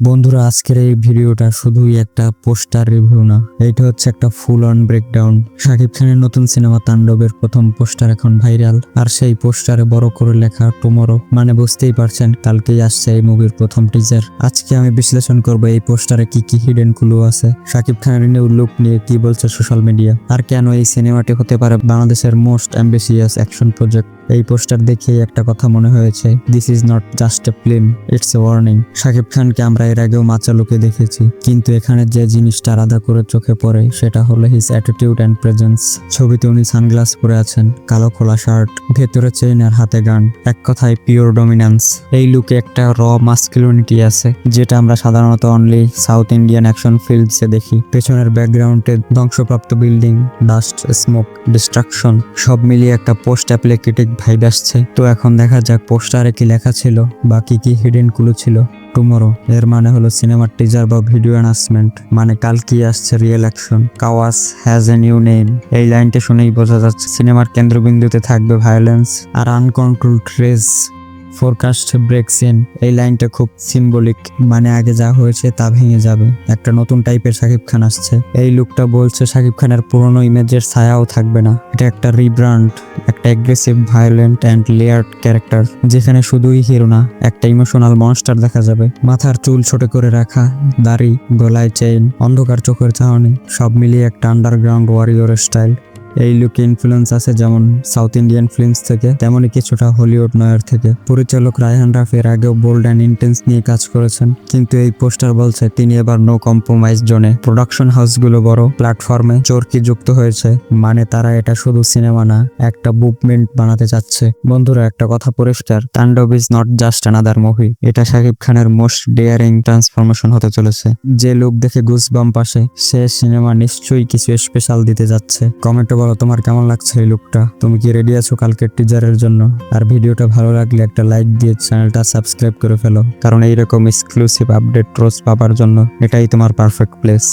বন্ধুরা, আজকের এই ভিডিওটা শুধুই একটা পোস্টার রিভিউ না, এটা হচ্ছে একটা ফুল অন ব্রেকডাউন শাকিব খানের নতুন সিনেমা তাণ্ডবের প্রথম পোস্টার এখন ভাইরাল আর সেই পোস্টারে বড় করে লেখা টুমরো মানে বুঝতেই পারছেন, কালকেই আসছে এই মুভির প্রথম টিজার আজকে আমি বিশ্লেষণ করব এই পোস্টারে কি কি হিডেন ক্লু আছে শাকিব খানের নিউ লুক নিয়ে কি বলছে সোশ্যাল মিডিয়া আর কেন এই সিনেমাটি হতে পারে বাংলাদেশের মোস্ট অ্যাম্বিসিয়াস অ্যাকশন প্রজেক্ট এই পোস্টার দেখেই একটা কথা মনে হয়েছে this is not just a film it's a warning Shakib খানকে আমরা এর আগেও মাচালুকে দেখেছি, কিন্তু এখানে যে জিনিসটা আলাদা করে চোখে পড়ে, সেটা হলো হিজ অ্যাটিটিউড অ্যান্ড প্রেজেন্স ছবিতে উনি সানগ্লাস পরে আছেন, কালো খোলা শার্ট, ভেতরে চেইন আর হাতে গান, এক কথায় পিওর ডমিন্যান্স এই লুকে একটা র মাস্কুলিনিটি আছে, যেটা আমরা সাধারণত অনলি সাউথ ইন্ডিয়ান অ্যাকশন ফিল্ডসে দেখি। পেছনের ব্যাকগ্রাউন্ডে ধ্বংসপ্রাপ্ত বিল্ডিং ডাস্ট স্মোক ডিস্ট্রাকশন সব মিলিয়ে একটা পোস্ট অ্যাপ্লিকেটিভ ভাইব আসছে। তো এখন দেখা যাক পোস্টারে কি লেখা ছিল বা কি কি হিডেন কুলু ছিল। টুমোরো এর মানে হলো সিনেমার টিজার বা ভিডিও অ্যানাউন্সমেন্ট মানে কাল কি আসছে real action chaos has a new name এই লাইনটা শুনেই বোঝা যাচ্ছে সিনেমার কেন্দ্রবিন্দুতে থাকবে violence R uncontrol trace forecast breaks in এই লাইনটা খুব সিম্বলিক মানে আগে যা হয়েছে তা ভেঙে যাবে। একটা নতুন টাইপের শাকিব খান আসছে। এই লুকটা বলছে শাকিব খানের পুরনো ইমেজের ছায়াও থাকবে না। এটা একটা রিব্রান্ড একটা aggressive violent and layered character যেখানে শুধুই হিরো না, একটা ইমোশনাল মনস্টার দেখা যাবে। মাথার চুল ছোট করে রাখা, দাড়ি, গলায় চেইন অন্ধকার চোখের চাহনি সব মিলিয়ে একটা আন্ডারগ্রাউন্ড ওয়ারিয়র স্টাইল এই লুকে ইনফ্লুয়েন্স আছে যেমন সাউথ ইন্ডিয়ান ফিল্মস থেকে, তেমনই কিছুটা হলিউড নয়ার থেকে। পরিচালক রায়হান রাফ এর আগেও বোল্ড অ্যান্ড ইন্টেন্স নিয়ে কাজ করেছেন, কিন্তু এই পোস্টার বলছে, তিনি এবার নো কম্প্রোমাইজ জোনে। প্রোডাকশন হাউসগুলো বড় প্ল্যাটফর্মে চরকি যুক্ত হয়েছে মানে তারা এটা শুধু সিনেমা না, একটা মুভমেন্ট বানাতে চাচ্ছে। বন্ধুরা, একটা কথা পরিষ্কার Taandob is not just another movie এটা শাকিব খানের মোস্ট ডেয়ারিং ট্রান্সফরমেশন হতে চলেছে। যে লোক দেখে গুস বাম্প আসে, সে সিনেমা নিশ্চয়ই কিছু স্পেশাল দিতে যাচ্ছে। কমেন্টে বলো তোমার কেমন লাগছে এই লুকটা তুমি কি রেডি আছো কালকের টিজারের জন্য? আর ভিডিওটা ভালো লাগলে একটা লাইক দিয়ে চ্যানেলটা সাবস্ক্রাইব করে ফেলো। কারণ এইরকম এক্সক্লুসিভ আপডেট রোজ পাবার জন্য এটাই তোমার পারফেক্ট প্লেস